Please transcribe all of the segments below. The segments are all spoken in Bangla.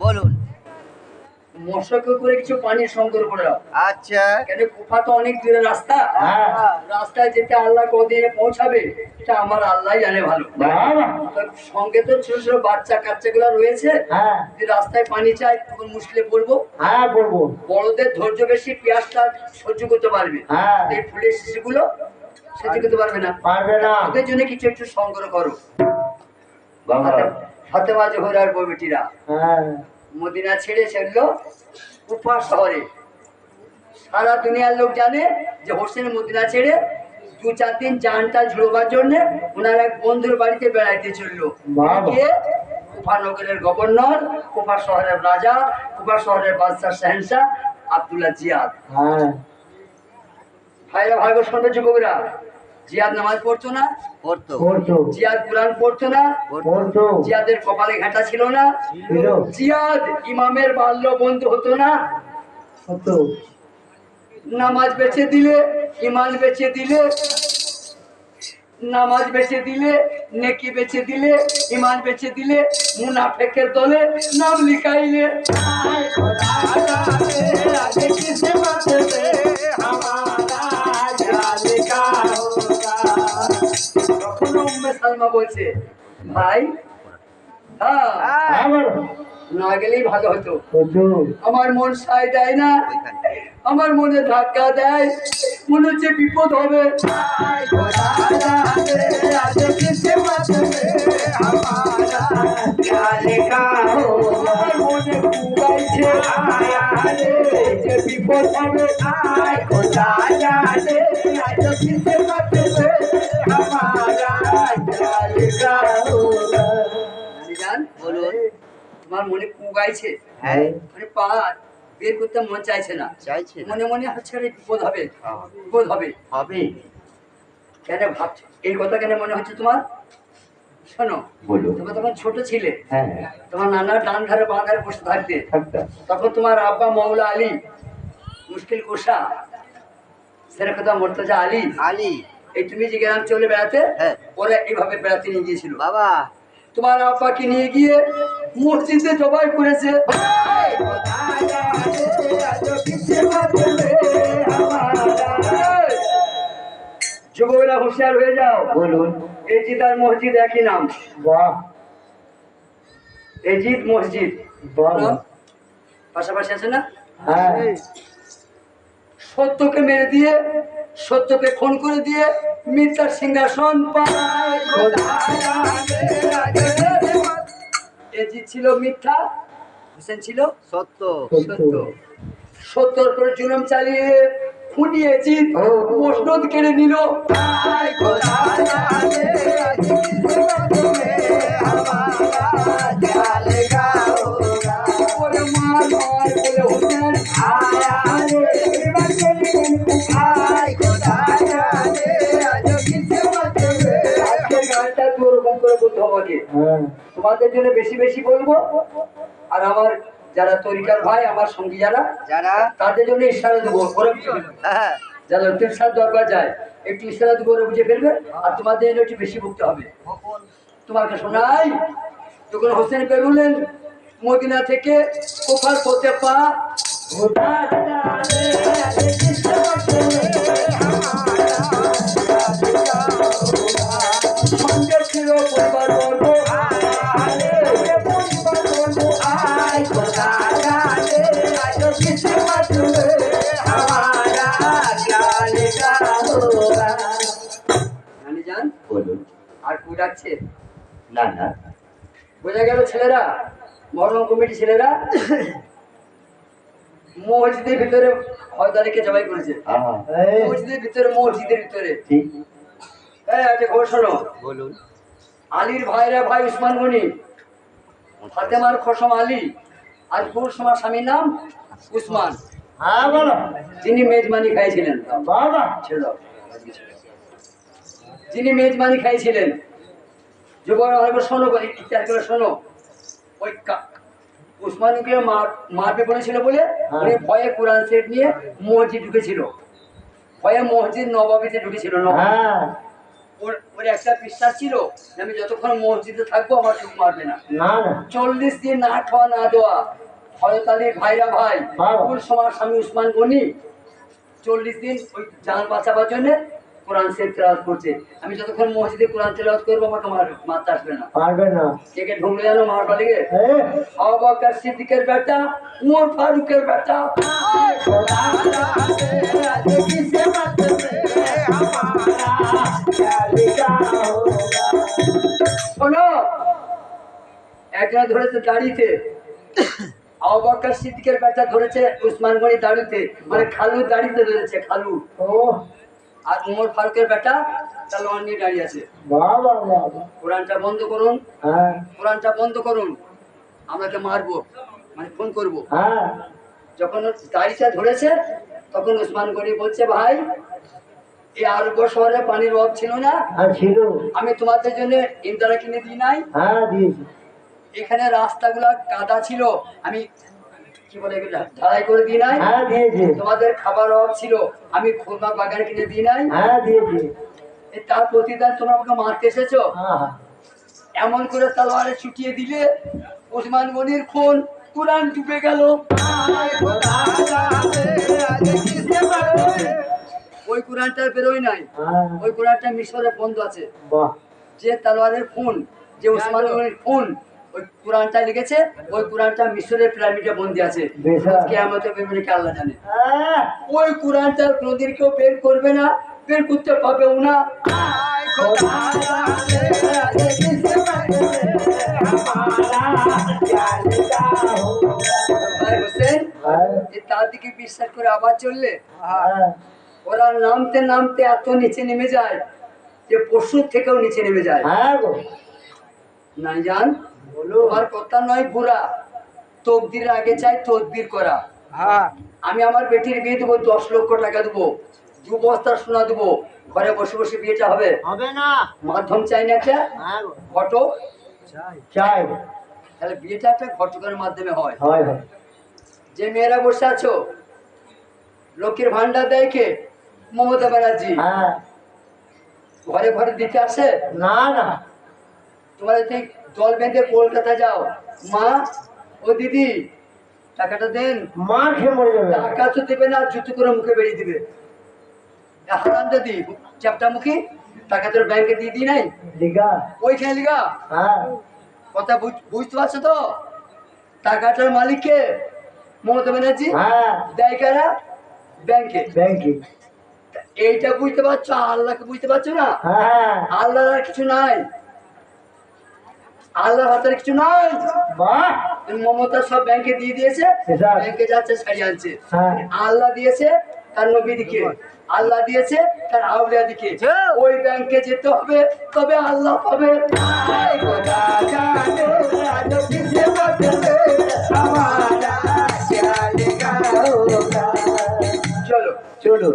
বলুন। মশাকে করে কিছু পানি সংগ্রহ আচ্ছা। কেন কুফা তো অনেক দূরে রাস্তা। হ্যাঁ। রাস্তায় যেতে আল্লাহ পৌঁছাবে এটা আমার আল্লাহ জানে ভালো। সঙ্গে তো ছোট ছোট বাচ্চা কাচ্চা গুলা রয়েছে হ্যাঁ। রাস্তায় পানি চাই তখন মুশকিলে পড়ব। হ্যাঁ পড়ব। বড়দের ধৈর্য বেশি পেঁয়াজটা সহ্য করতে পারবে। হ্যাঁ। এই ফুলের শিশুগুলো সহ্য করতে পারবে না। পারবে না। ওদের জন্য কিছু একটু সংগ্রহ করো। হাতে মাঝে হরার বউবেটিরা হ্যাঁ। মদিনা ছেড়ে উফা শহরে। সারা দুনিয়ার লোক জানে যে হোসেন মদিনা ছেড়ে দু চার দিন জানটা ঝুড়োবার জন্য ওনার এক বন্ধুর বাড়িতে বেড়াইতে চলল। কুফা নগরের গভর্নর কুফা শহরের রাজা কুফা শহরের বাদশাহ শাহেনশাহ আব্দুল্লাহ জিয়াদ। হ্যাঁ। ভাইরা ভাই শুনবে যুবকরা জিয়াদ নামাজ পড়তো না পড়তো করতো জিয়াদ কোরআন পড়তো না করতো জিয়াদের কপালে ঘাটা ছিল না ছিল জিয়াদ ইমামের বাল্য বন্ধু হতো না কত নামাজ বেচে দিলে ইমান বেচে দিলে নামাজ বেচে দিলে নেকি বেচে দিলে ইমান বেচে দিলে মুনাফেকের দলে নাম লিখাইলে তখন উম্মে সালমা বলছে ভাই হ্যাঁ হ্যাঁ বলো না গেলেই ভালো হতো আমার মন সায় দেয় না আমার মনে ধাক্কা দেয় মনে হচ্ছে বিপদ হবে মনে বিপদ হবে জান বলুন। তোমার মনে কুগাইছে হ্যাঁ। মানে বের করতে মন চাইছে না। চাইছে মনে মনে হচ্ছে বিপদ হবে। বিপদ হবে। হবে। কেন ভাবছ? এই কথা কেন মনে হচ্ছে তোমার? শোনো বলো। তুমি তখন ছোট ছিলে। হ্যাঁ। তোমার নানা ডান ধারে বাঁ ধারে বসে থাকতে। তখন তোমার আব্বা মৌলা আলী মুশকিল কোষা সেরকম মর্তজা আলী। আলী। এই তুমি যে চলে বেড়াতে হ্যাঁ। ওরা এইভাবে বেড়াতে নিয়ে গিয়েছিল। বাবা। তোমার আব্বাকে নিয়ে গিয়ে মসজিদে জবাই করেছে। যুবকরা হুঁশিয়ার হয়ে যাও। বলুন। এজিদ আর মসজিদ একই নাম। বাহ। মসজিদ। পাশাপাশি আছে না? হ্যাঁ। সত্যকে মেরে দিয়ে সত্যকে খুন করে দিয়ে মিথ্যার সিংহাসন ছিল মিথ্যা হোসেন ছিল সত্য। সত্য। সত্যর করে জুলুম চালিয়ে খুনিয়ে জিত মসনদ কেড়ে নিল। ওরে তোমাদের জন্য বেশি বেশি বলব। আর আমার যারা তরিকার ভাই আমার সঙ্গী যারা যারা? তাদের জন্য ইশারা দেবো। হ্যাঁ। যারা লক্ষ্মীর সাথ দরকার যায় একটু ইশারা দেবো বুঝে ফেলবে। আর তোমাদের জন্য একটু বেশি বকতে হবে। তোমাকে শোনাই যখন হোসেন বেরুলেন মদিনা থেকে কোফার পথে পা ডাকছে না না। বোঝা গেল ছেলেরা? মহরম কমিটি ছেলেরা? মসজিদের ভিতরে হয়দারিকে জবাই করেছে। হ্যাঁ মসজিদের ভিতরে মসজিদের ভিতরে। ঠিক। এই আজকে খবর শোনো। বলুন। আলীর ভাইরা ভাই উসমান গনি ফাতেমার খসম আলী আর পুরুষ আমার স্বামীর নাম উসমান। হ্যাঁ বলো। যিনি মেজবানি খাইছিলেন। বাবা। ছেড়ে যিনি মেজবানি খাইছিলেন। যুবক অনেক শোনো ইতিহাস করে শোনো ওই কা- মারবে বলেছিল বলে উনি ভয়ে কোরআন সেট নিয়ে মসজিদ ঢুকেছিল। ভয়ে মসজিদ নবাবিতে ঢুকেছিল হ্যাঁ। ওর একটা বিশ্বাস ছিল আমি যতক্ষণ মসজিদে থাকব আমার চুপ মারবে না। চল্লিশ দিন না খাওয়া না দেওয়া হজরত আলীর ভাইরা ভাই কোন সময় স্বামী উসমান গনি চল্লিশ দিন ওই জান বাঁচাবার জন্য কোরআন শরীফ তেলাওয়াত করছে। আমি যতক্ষণ মসজিদে কোরআন তেলাওয়াত করব আমাকে মার মারতে আসবে না। পারবে না। কে ঢুকলে জানো আবাকার সিদ্দিকের বেটা উমর ফারুকের বেটা। শোনো একজন ধরেছে দাড়িতে। আবাকার সিদ্দিকের বেটা ধরেছে উসমানগড়ি দাড়িতে। মানে খালু দাড়িতে ধরেছে খালু। ও আর উমর ফারুকের বেটা তালোয়ার নিয়ে দাঁড়িয়ে আছে। কোরআনটা বন্ধ করুন। হ্যাঁ। কোরআনটা বন্ধ করুন। আমাকে মারবো মানে ফোন করব। হ্যাঁ। যখন গাড়িটা ধরেছে তখন উসমান গনি বলছে ভাই এই আরব শহরে পানির অভাব ছিল না। ছিল। আমি তোমাদের জন্য ইন্দারা কিনে দিই নাই। হ্যাঁ দিয়েছি। এখানে রাস্তাগুলো কাদা ছিল। আমি কি বলে এগুলো? ঢালাই করে দিই নাই? হ্যাঁ দিয়েছি তোমাদের খাবার অভাব ছিল আমি খুরমা বাগান কিনে দিই নাই? হ্যাঁ দিয়েছি তার প্রতিদান তোমরা আমাকে মারতে এসেছ? হ্যাঁ হ্যাঁ। এমন করে তালোয়ারে ছুটিয়ে দিলে ওসমান গনির খুন কোরআন ডুবে গেল। ওই কোরআনটা বেরোয় নাই। হ্যাঁ। ওই কোরআনটা মিশরে বন্ধ আছে। যে তালোয়ারের খুন যে ওসমান গনির খুন ওই কোরআনটা লিখেছে ওই কোরআনটা মিশরের পিরামিডে বন্দি আছে। আল্লাহ জানে। হ্যাঁ। ওই কোরআনটা কোনোদিন কেউ বের করবে না বের করতে না। হ্যাঁ। তার দিকে বিশ্বাস করে আবার চললে? হ্যাঁ। ওরা নামতে নামতে এত নিচে নেমে যায় যে পশুর থেকেও নিচে নেমে যায়। হ্যাঁ নাই জান? তোমার কথা নয় বুড়া তকদির আগে চাই তদবির করা। হ্যাঁ। আমি আমার বেটির বিয়ে দেবো দশ লক্ষ টাকা দেবো দু বস্তা সোনা দেবো ঘরে বসে বসে বিয়েটা হবে। হবে না। মাধ্যম চাই না একটা? হ্যাঁ ঘটক? চাই। তাহলে বিয়েটা একটা ঘটকের মাধ্যমে হয়। যে মেয়েরা বসে আছো লক্ষ্মীর ভান্ডার দেয় কে? মমতা ব্যানার্জি। হ্যাঁ। ঘরে ঘরে দিতে আসে? না না। তোমরা যদি দল বেঁধে কলকাতা যাও মা ও দিদি টাকাটা দেন। মা খেয়ে মরে যাবে। টাকা তো দেবে না জুতো করে মুখে বেরিয়ে দিবে। হারান দাদি চ্যাপটা মুখী টাকা তোর ব্যাংকে দিয়ে দিই নাই? দিঘা ওইখানে লিগা? হ্যাঁ। কথা বুঝতে পারছ তো? টাকাটার মালিককে মমতা ব্যানার্জি হ্যাঁ। দেয় কারা? ব্যাংকে ব্যাংকে এইটা বুঝতে পারছ? আল্লাহকে বুঝতে পারছ না? আল্লাহ আর কিছু নাই। আল্লাহর হাতের কিছু নাই। বাহ। মমতা সব ব্যাংকে দিয়ে দিয়েছে। ব্যাংকে যাচ্ছে ছাড়ি আনছে। হ্যাঁ। আল্লাহ দিয়েছে তার নবী দিকে। আল্লাহ দিয়েছে তার আউলিয়া দিকে। ওই ব্যাংকে যেতে হবে তবে আল্লাহ পাবে। চলো চলো।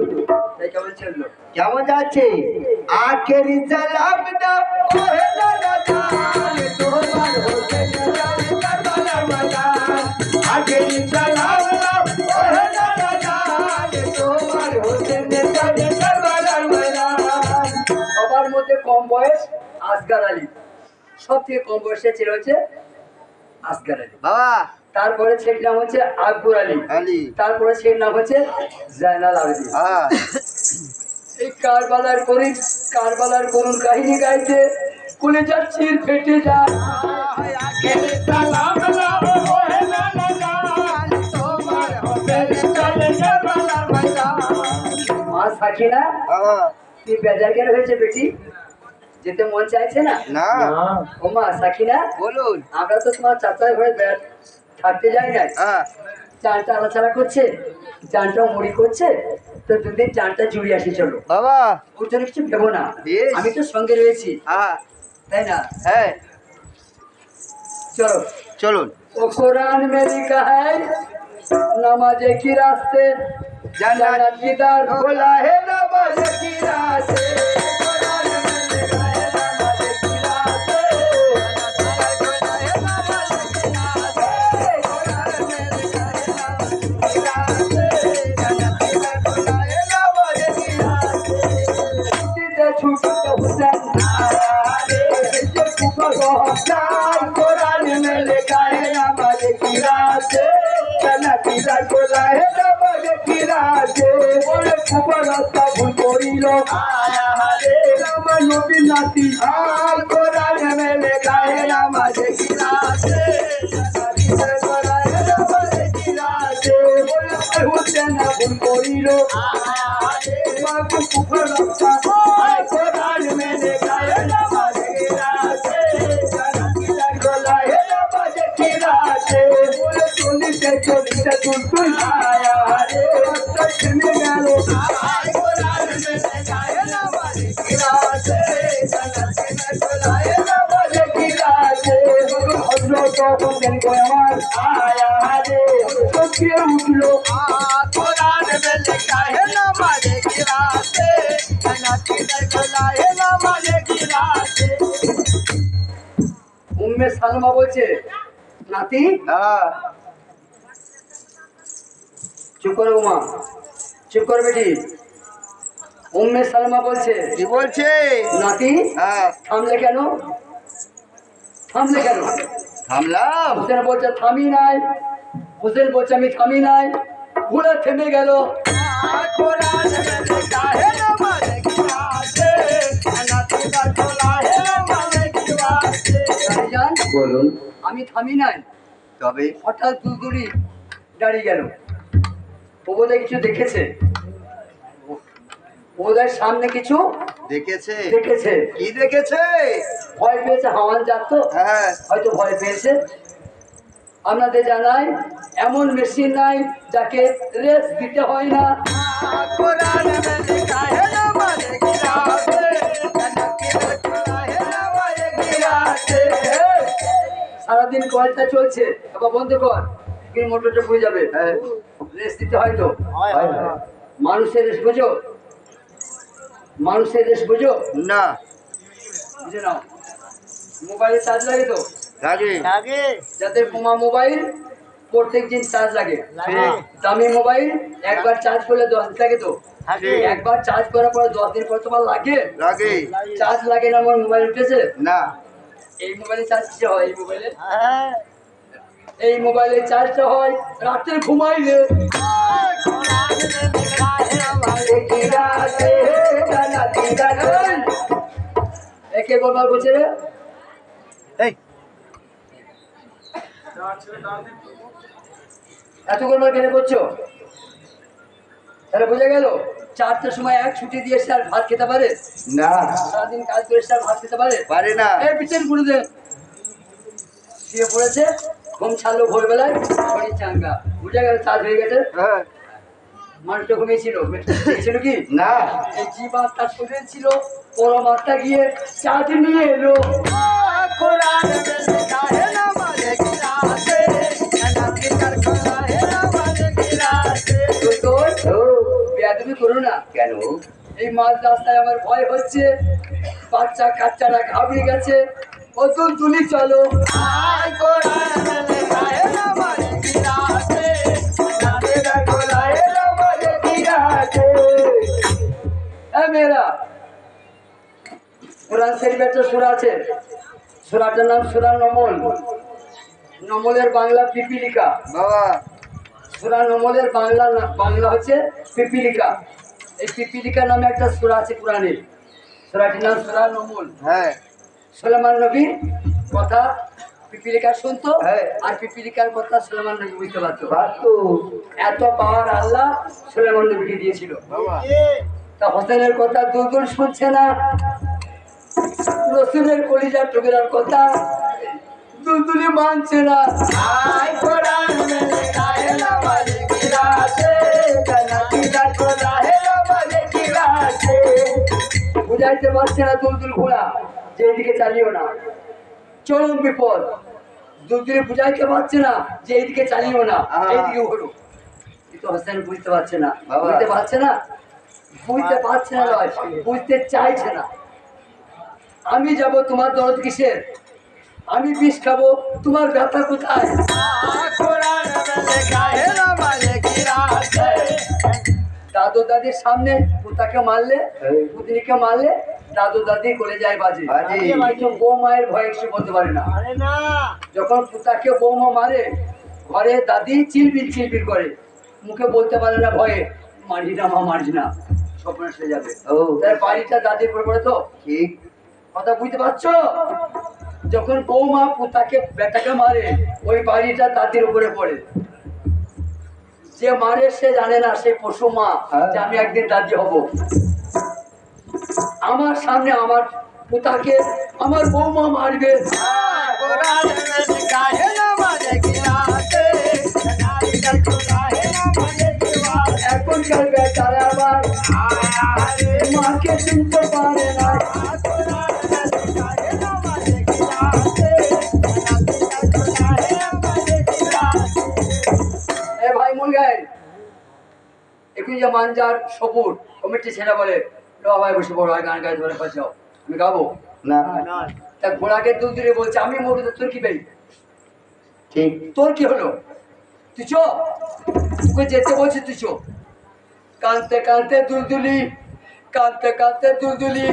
তাই কেমন চলল? কেমন যাচ্ছে? আখেরি সালাম না সবার মধ্যে কম বয়স আসগার আলী। সব থেকে কম বয়সে ছিল হচ্ছে আসগার আলী। বাবা। তারপরে ছেলের নাম হচ্ছে আকবর আলী। আলী। তারপরে ছেলের নাম হচ্ছে জায়নাল আবেদিন হ্যাঁ এই কারবালার করি কারবালার করুন কাহিনী গাইতে কুলে যাচ্ছি ফেটে যায়। ময়দান মা সাকিনা তুই বেজার কেন হয়েছে বেটি? যেতে মন চাইছে না? না। ও মা সাকিনা বলুন। আমরা তো তোমার চাচার ঘরে থাকতে যাই না। হ্যাঁ। চানটা আলাচালা করছে চানটা মুড়ি করছে তো দুদিন চানটা জুড়ে আসি চলো। বাবা। ওর জন্য কিছু ভেবো না। আমি তো সঙ্গে রয়েছি। হ্যাঁ। তাই না হ্যাঁ চলো চলুন ও কোরআন মে লিখা হ্যায় নামাজে কি রাস্তে জান্নাত কি দার খোলা হে নামাজে কি রাস্তে Thank you. নাম কোরআন মে লেখা হে নামাজ কি রাতে কানা কি মা কুকুর রক্ষা चोली से चोली से तुल तुल आया हरे में गालो आय कुरान में लिखा है नमाज की रात जना किला कोला है नमाज की रात हजरत हुसैन को আমার आया हरे तो के उठलो कुरान में लिखा है नमाज की रात जना किला कोला है नमाज की रात উম্মে সালমা বলছে নাতি হ্যাঁ চুপ করো উমা চুপ কর বেটি। উম্মে সালমা বলছে কি বলছে? নাতি হ্যাঁ। থামলে কেন? থামলে কেন? থামলাম। হোসেন বলছে থামি নাই। হোসেন বলছে আমি থামি নাই। ঘুরে থেমে গেল। বলুন। আমি থামি নাই। তবে? হঠাৎ দুদুরি দাঁড়িয়ে গেল। ও প্রবোদয় কিছু দেখেছে? প্রবোদয়ের সামনে কিছু দেখেছে। দেখেছে। কি দেখেছে? ভয় পেয়েছে হাওয়ান যাত হ্যাঁ। হয়তো ভয় পেয়েছে। আপনাদের জানাই এমন মেশিন নাই যাকে রেস দিতে হয় না। সারাদিন কয়েকটা চলছে। আবার বন্ধ কর মোটরটা হয়ে যাবে। হ্যাঁ। রেস দিতে হয় তো? হয়, হয়। মানুষের রেস বোঝো? মানুষের রেস বোঝো? না। বুঝে নাও। মোবাইলে চার্জ লাগে তো? লাগে। যাদের বোমা মোবাইল প্রত্যেক দিন চার্জ লাগে। লাগে। দামি মোবাইল একবার চার্জ করলে দশ দিন লাগে তো? একবার চার্জ করার পরে দশ দিন পর তোমার লাগে। লাগে। চার্জ লাগে না আমার মোবাইল উঠেছে? না। এই মোবাইলে চার্জ হয় এই মোবাইলে? এই মোবাইলে চার্জটা হয় রাত্রে ঘুমাইলে। একে বলবার বলছে রে। এত গোলমাল কেন করছ? তাহলে বোঝা গেল চারটের সময় এক ছুটি দিয়ে এসে আর ভাত খেতে পারে? না। সারাদিন কাজ করে এসে আর ভাত খেতে পারে? পারে না। এই পিছন করে দে। শুয়ে পড়েছে? ঘুম ছাড়লো ভোরবেলায় শরীর চাঙ্গা বুঝা গেল চাষ হয়ে গেছে। হ্যাঁ। মানুষটা ঘুমিয়েছিল। ছিল কি না। এই জীব আত্মার শরীর ছিল পরম আত্মা গিয়ে চাঁদ নিয়ে এলো। তুমি করো না। কেন? এই মাছ রাস্তায় আমার ভয় হচ্ছে বাচ্চা কাচ্চারা ঘাবড়ে গেছে অতুল তুলি চলো। আয় মেয়েরা কোরআন শরীফ একটা সুরা আছে। সুরাটার নাম সুরা নমল নমলের বাংলা পিপিলিকা। বাবা। সুরা নমলের বাংলা বাংলা হচ্ছে পিপিলিকা। এই পিপিলিকা নামে একটা সুরা আছে কোরআনের সুরাটির নাম সুরা নমল হ্যাঁ। সোলেমান নবীর কথা পিপিলিকা শুনতো আর পিপিলিকার কথা সোলেমান নবী বুঝতে পারতো। এত পাওয়ার আল্লাহ সোলেমান নবীকে দিয়েছিল। তা হোসেনের কথা দুগুণ শুনছে না? রসুনের কলিজার টুকরার কথা দুদুলি মানছে না? আয় বুঝাইতে পারছে না দুদুল ঘোড়া? যে দিকে চালিও না। চরম বিপদ। দুদিনে বুঝাইতে পারছে না যে এইদিকে চালিও না। এইদিকে হলো কিন্তু হোসেন বুঝতে পারছে না। বুঝতে পারছে না? বুঝতে পারছে না নয় বুঝতে চাইছে না। আমি যাব তোমার দরদ কিসের? আমি বিষ খাব। তোমার ব্যথা কোথায়? দাদু দাদির সামনে পুতাকে মারলে পুতিনিকে মারলে দাদু দাদি করে যায় বাজে। কিন্তু বৌমায়ের ভয় কিছু বলতে পারে না। আরে না। যখন পুতাকে বৌমা মারে ঘরে দাদি চিলবিল চিলবিল করে। মুখে বলতে পারে না ভয়ে মারি না মা মারছি না। স্বপ্ন এসে যাবে। ও। তাই বাড়িটা দাদির উপরে পড়ে তো। ঠিক কথা বুঝতে পারছ? যখন বৌমা পুতাকে বেটাকে মারে ওই বাড়িটা দাদির উপরে পড়ে। যে মারে সে জানে না সে পশু মা যে আমি একদিন দাদি হব। আমার সামনে আমার তাকে আমার বৌমা মারবে। এখনকার বেটারা আবার মাকে চিনতে পারে না। ভাই মুরগাই একুশ মানজার সবুর, কমিটি ছেলে বলে। বাবাই বসে বড় হয় গান গাই ধরে আমি গাবো? না। তা ঘোড়াকে দুধ বলছে আমি মরু তোর কি পেলি ঠিক। তোর কি হলো? তুই চো। তোকে যেতে বলছি তুই চো। কাঁদতে কাঁদতে দুলদুলি কাঁদতে কাঁদতে দুলদুলি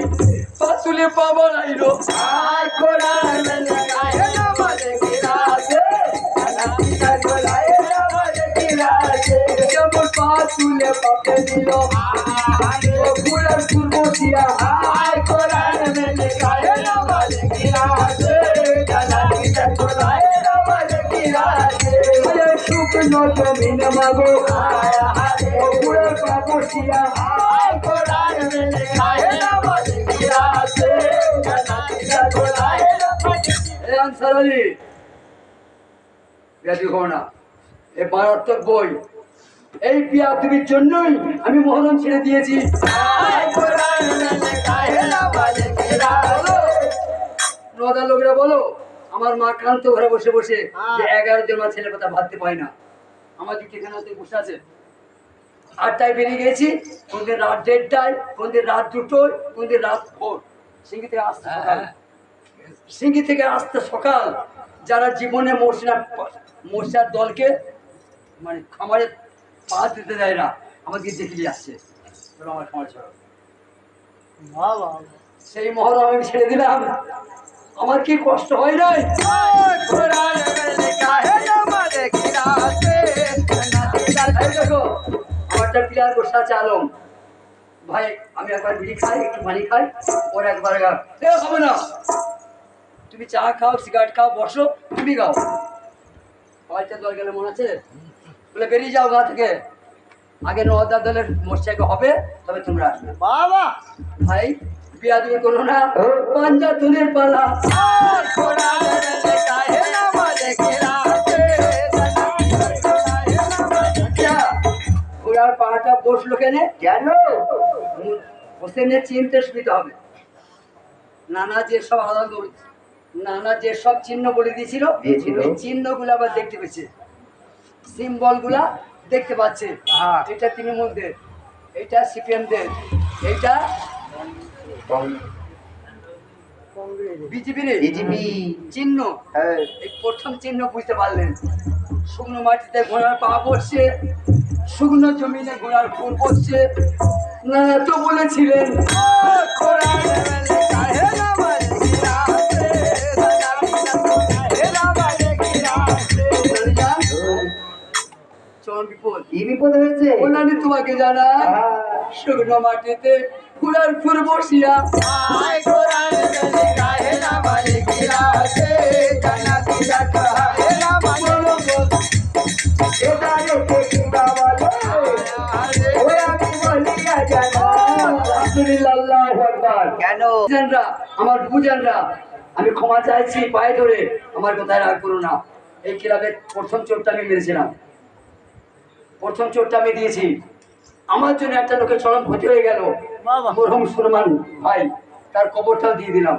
পাতুলি পাবা নাইলো আয় ঘোড়া তুলে পাপে দিল ফুলের ফুল বসিয়া হাই কোরআন মেলে গায়ে বলে কিরাতে জানালি দেখো গায়ে বলে কিরাতে ফুলের শুকনো জমিন মাগো ফুলের ফুল বসিয়া হাই কোরআন মেলে গায়ে বলে কিরাতে জানালি দেখো গায়ে বলে আনসার আলী ব্যাধি ঘোড়া এ মারাত্মক বই এই পিয়া তুমি জন্যই আমি মহরম ছেড়ে দিয়েছি। নদার লোকেরা বলো আমার মা ক্লান্ত ঘরে বসে বসে যে হ্যাঁ। এগারো জন আমার ছেলের কথা ভাবতে পায় না। আমার জুটি বসে আছে। আটটায় বেরিয়ে গেছি কোন দিন রাত দেড়টায় কোন দিন রাত দুটোয় কোন দিন রাত ভোর। সিঙ্গি থেকে আসতে হ্যাঁ। সকাল। সিঙ্গি থেকে আসতে সকাল। যারা জীবনে মশলা মশলার দলকে মানে খামারের পা দিতে দেয় না আমাকে দেখে আমার সমাজ সেই আমি ছেড়ে দিলাম। আমার কি কষ্ট হয় নাই? ভাই আমি একবার বিড়ি খাই একটু পানি খাই ওর একবার হবে না। তুমি চা খাও সিগারেট খাও বসো তুমি গাও পাল্টা দল গেলে মনে আছে? বলে বেরিয়ে যাও গা থেকে। আগে নহদার দলের মোর্চাকে হবে তবে তোমরা আসবে। বাবা! ভাই বিয়া তুমি করো না। পাঞ্জা দুধের পালা। ঘোড়ার পাহাড়টা বসল কেনে? কেন? হোসেনের চিনতে সুবিধা হবে। নানা যেসব আলাদা নানা যেসব চিহ্ন বলে দিয়েছিল চিহ্নগুলো আবার দেখতে পেয়েছে। সিম্বলগুলা দেখতে পাচ্ছে। হ্যাঁ। এটা তৃণমূলদের এটা সিপিএমদের এইটা বিজেপির চিহ্ন। হ্যাঁ। এই প্রথম চিহ্ন বুঝতে পারলেন। শুকনো মাটিতে ঘোড়ার পা পড়ছে শুকনো জমিনে ঘোড়ার ফুল পড়ছে। না তো বলেছিলেন তোমাকে শুকনো মাটিতে ফুরার ফুর বসিয়া আমার বুঝানরা আমি ক্ষমা চাইছি পায়ে ধরে। আমার কথায় রাগ করো না। এই ক্লাবের প্রথম চোটটা আমি মেরেছিলাম। প্রথম চোরটা আমি দিয়েছি। আমার জন্য একটা লোকের চরম ক্ষতি হয়ে গেল। মরহম সুলমান ভাই তার কবরটাও দিয়ে দিলাম।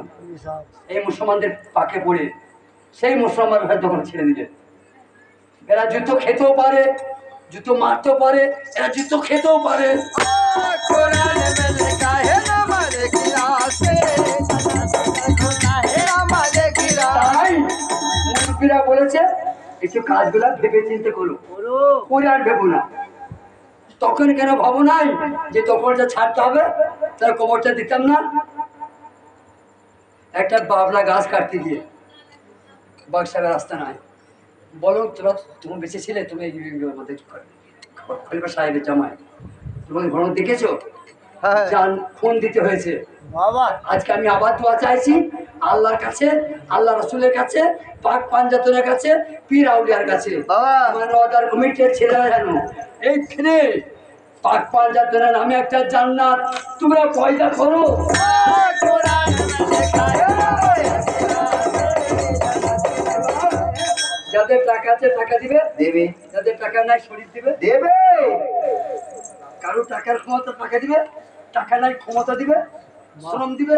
এই মুসলমানদের পাকে পড়ে সেই মুসলমান ভাই তখন ছেড়ে দিলেন। এরা যুদ্ধ খেতেও পারে জুতো মারতেও পারে এরা জুতো খেতেও পারে। বলেছে একটু কাজগুলা ভেবে চিন্তে করো করে আর ভেবো না তখন কেন ভাবো নাই যে তখনটা ছাড়তে হবে তার কোমরটা দিতাম না একটা বাবলা গাছ কাটতে গিয়ে বাক্সাবের রাস্তা নাই বলো তোরা তুমি বেঁচে ছিলে তুমি এই আমাদের খলিফা সাহেবের জামাই তোমাকে ঘন দেখেছ হ্যাঁ যান ফোন দিতে হয়েছে। বাবা। আজকে আমি আবার দোয়া চাইছি আল্লাহর কাছে আল্লাহ রসুলের কাছে পাক পাঞ্জাতনের কাছে পীর আউলিয়ার কাছে। আমার কমিটির ছেলেরা জানো এইখানে পাক পাঞ্জাতনের নামে একটা জান্নাত তোমরা পয়দা করো। যাদের টাকা আছে টাকা দিবে। দেবে। যাদের টাকা নাই শরীর দিবে। দেবে। কারও টাকার ক্ষমতা টাকা দিবে। টাকা নাই ক্ষমতা দিবে শ্রম দিবে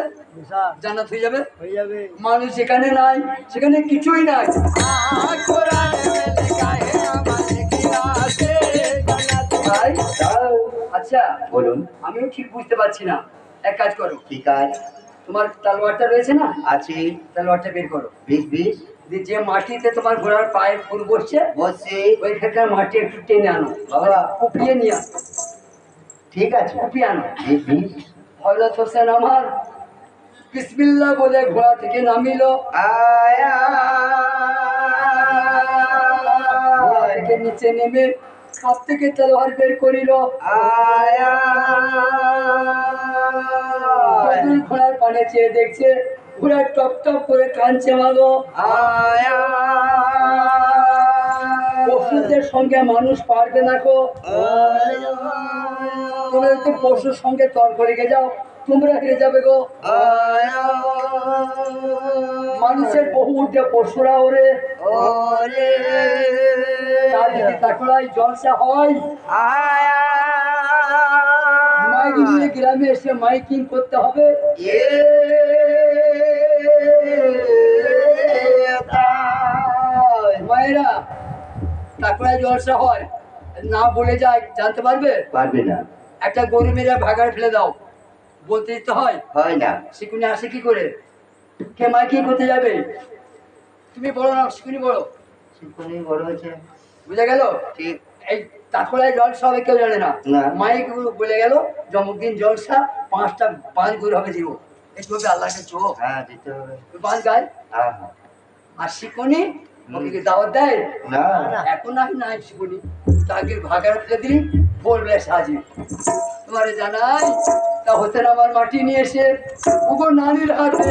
জান্নাত হয়ে যাবে। হয়ে যাবে। মানুষ যেখানে নাই সেখানে কিছুই নাই। ভাই আচ্ছা বলুন। আমিও ঠিক বুঝতে পারছি না। এক কাজ করো। কি কাজ? তোমার তালোয়ারটা রয়েছে না? আছে। তালোয়ারটা বের করো। বিশ বিশ। দিয়ে যে মাটিতে তোমার ঘোড়ার পায়ে ফুল বসছে বসছি। ওইখানকার মাটি একটু টেনে আনো। বাবা। কুপিয়ে নিয়ে আসো ঠিক আছে। হজরত হোসেন আমার বিসমিল্লা বলে ঘোড়া থেকে নামিল। আয়া থেকে নিচে নেমে সব থেকে তলোয়ার বের করিল। আয়া ঘোড়ার পানে চেয়ে দেখছে ঘোড়া টপ টপ করে কানছে মাগো আয়া। পশুদের সঙ্গে মানুষ পারবে না গো। তোমরা যদি পশুর সঙ্গে তর্ক রেখে যাও, তোমরা হেরে যাবে গো। মানুষের বহু উঠে পশুরা ওরে। তার যদি তাকড়াই জলসা হয় মাইকিং গ্রামে এসে মাইকিং করতে হবে। মায়েরা তাকড়ায় জলসা হয় না বলে যায় জানতে পারবে? পারবে না। একটা গরু মেরে ভাগার ফেলে দাও। বলতে দিতে হয়? হয় না। শিকুনি আসে কি করে? কে মাইকিং করতে যাবে? তুমি বলো না শিকুনি বলো। শিক্ষণী বড় হয়েছে। বুঝা গেল? ঠিক। এই তাকড়ায় জলসা হবে কেউ জানে না। মাইক বলে গেল? জমকদিন জলসা পাঁচটা পাঁচ করে হবে জীব একটু হবে আল্লাহকে চোখ। হ্যাঁ দিতে হবে। পাঁচ গায়। হ্যাঁ হ্যাঁ। আর শিকুনি ওকে কি দাওয়াত দেয়? না। এখন আমি নাই শিকুনি তাকে ভাগার দিলি বলবে সাজি তোমারে জানাই তা হোসেন আমার মাটি নিয়ে এসে ওগো নানির হাতে।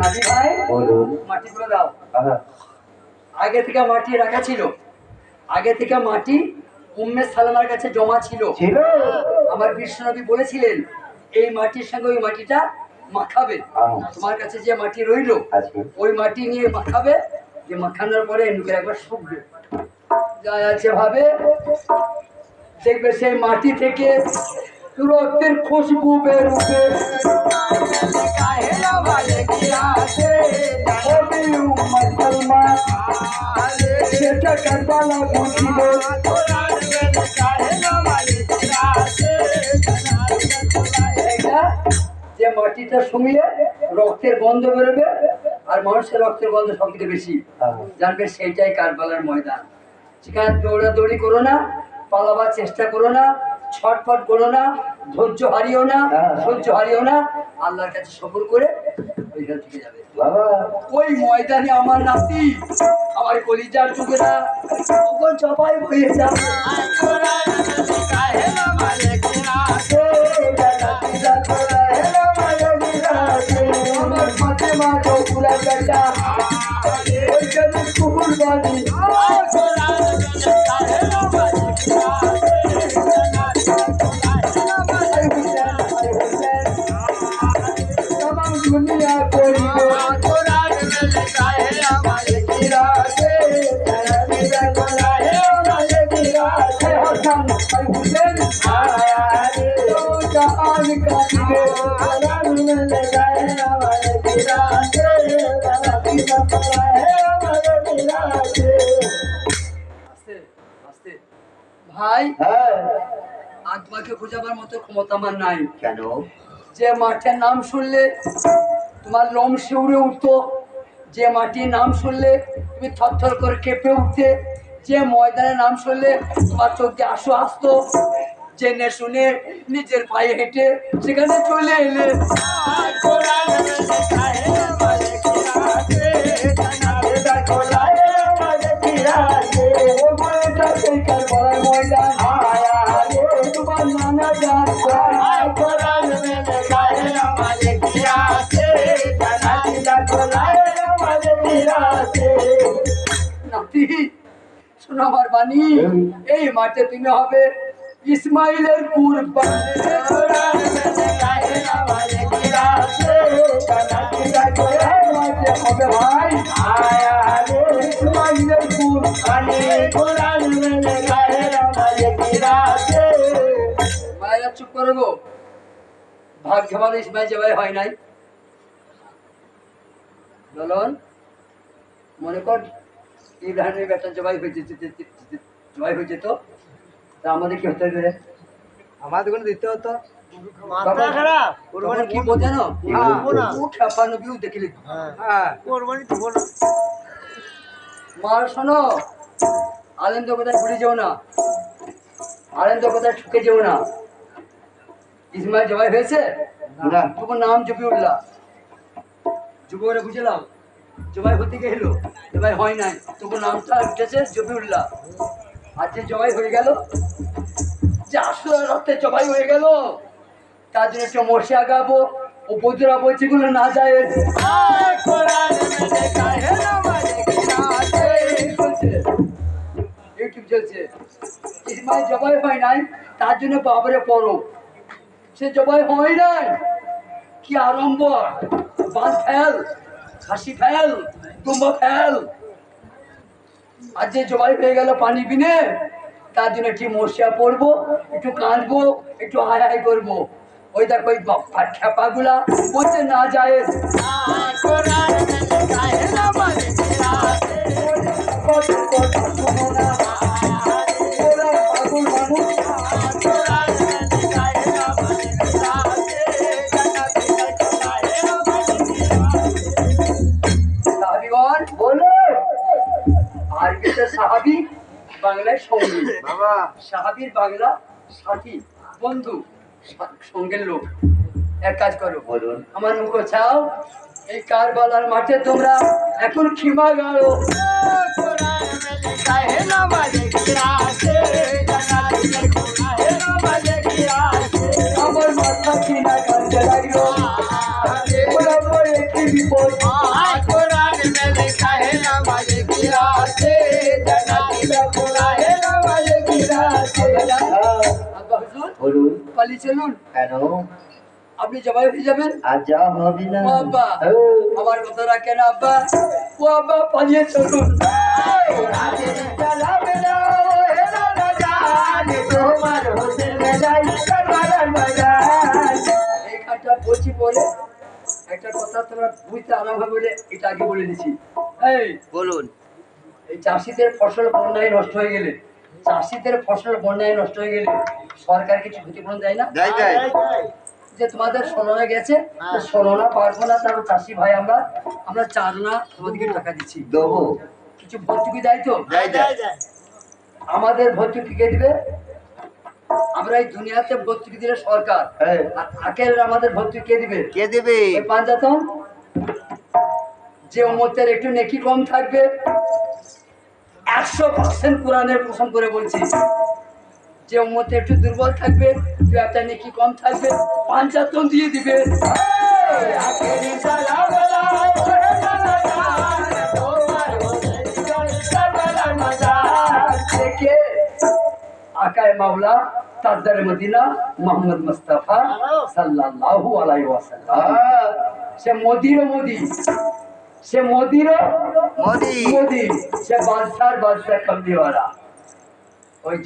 নানি ভাই মাটি করে দাও। আগে থেকে মাটি রাখা ছিল। আগে থেকে মাটি উম্মে সালামার কাছে জমা ছিল। ছিল? আমার বিশ্বনবী বলেছিলেন এই মাটির সঙ্গে ওই মাটিটা মাখাবে। তোমার কাছে যে মাটি রইল আছে ওই মাটি নিয়ে মাখাবে যে মাখানোর পরে নুকে একবার শুকবে। যা আছে ভাবে দেখবে সেই মাটি থেকে রক্তের খুশবু বেরোবে হবে সেটা কারবালা বুঝিল যে মাটিটা শুমিয়ে রক্তের গন্ধ বেরোবে, আর মানুষের রক্তের গন্ধ সব থেকে বেশি। জানবে সেইটাই কারবালার ময়দান সেখানে দৌড়াদৌড়ি করো না, পালাবার চেষ্টা করো না ছটফট করো না ধৈর্য হারিও না ধৈর্য সহ্য হারিও না আল্লাহর কাছে সফর করে ওইখান থেকে যাবে। ওই ময়দানে আমার নাতি আমার কলিজার যুগেরা ওখন চাপাই হয়ে যাবে। আমার নাই কেন? যে মাঠের নাম শুনলে তোমার লোম শিউরে উঠতো যে মাটির নাম শুনলে তুমি থরথর করে কেঁপে উঠতে যে ময়দানের নাম শুনলে তোমার চোখে আসো আসতো জেনে শুনে নিজের পায়ে হেঁটে সেখানে চলে এলে। কোরআন শোনো আমার বাণী এই মাঠে তুমি হবে ইসমাইলের হবে ভাই ইসমাইলের মায়েরা চুপ করব ভাত খাবার ইসমাইল জবাই হয় নাই। বলুন, মনে কর ইব্রাহিমের বেটা জবাই হয়েছে জবাই হয়েছে তো তা আমাদের কি হতে হবে? আমাদের কোনো দিতে হতো। খারাপ। কি হ্যাঁ। বিউ দেখিলি হ্যাঁ। কোরবানি তো বলো। মার শোনো আলেন কোথায় ভুলে যেও না। কোথায় ঠুকে যেও না। ইসমাইল জবাই হয়েছে। তোমার নাম জপি উঠলা যুবকরা বুঝলাম জবাই হতে গেল জবাই হয় নাই। তবু নামটা উঠেছে জবিউল্লাহ। আর যে জবাই হয়ে গেল, যে আসল রক্তে জবাই হয়ে গেল, তার জন্য একটু মশিয়া গাবো ও বৌদ্ধরা বলছে গুলো না যায়। ইউটিউব চলছে। ইসমাই জবাই হয় নাই, তার জন্য বাবরে পড়ো সে জবাই হয় নাই। কি আরম্ভ বাস খেয়াল খাসি ফেল তুম্বা ফেল আর যে জবাই পেয়ে গেল পানি বিনে, তার জন্য একটি মশিয়া পড়ব, একটু কাঁদবো, একটু হাই হায় করব। ওই দেখো ওই খ্যাপাগুলা, বলছে না যায়। এটা সাহাবি বাংলায় সঙ্গী। বাবা। সাহাবির বাংলা সাথী বন্ধু সঙ্গের লোক। এক কাজ করো। বলুন। আমার মুখ চাও এই কারবালার মাঠে তোমরা এখন খিমা গাড়ো। আমার মাথা খিনা পালি চলুন। কেন? আপনি জবাই হয়ে যাবেন। আজ যা হবে না। ও আব্বা আমার কথা রাখেন আব্বা। ও আব্বা পালিয়ে চলুন। তোমার হোসেন বলছি বলে একটা কথা তোমরা বুঝতে আরম্ভ বলে এটা আগে বলে দিচ্ছি। এই বলুন। এই চাষিদের ফসল বন্যায় নষ্ট হয়ে গেলে চাষিদের ফসল বন্যায় নষ্ট হয়ে গেলে সরকার কিছু ক্ষতিপূরণ দেয় না? যে তোমাদের সরনা গেছে সরনা পারব না তারপর চাষি ভাই আমরা আমরা চার না তোমাদেরকে টাকা দিচ্ছি। দেবো। কিছু ভর্তুকি দেয় তো? আমাদের ভর্তুকি কে দিবে? আমরা এই দুনিয়াতে ভর্তুকি দিলে সরকার? হ্যাঁ। আকের আমাদের ভর্তুকি কে দিবে? কে দেবে? পাঞ্জাতন। যে উম্মতের একটু নেকি কম থাকবে একশো পার্সেন্ট কোরআনের প্রসঙ্গ করে বলছি। যে মধ্যে একটু দুর্বল থাকবে দু একটা নেকি কম থাকবে, পাঞ্জাতন দিয়ে দিবে। আকায় মাওলা তাজদার মদিনা মোহাম্মদ মুস্তাফা সাল্লাল্লাহু আলাইহি ওয়াসাল্লাম। সে মোদিরও মোদি সে মোদিরও মোদি। মোদি। সে বাদশার বাদশাহ কমদিওয়ালা ওই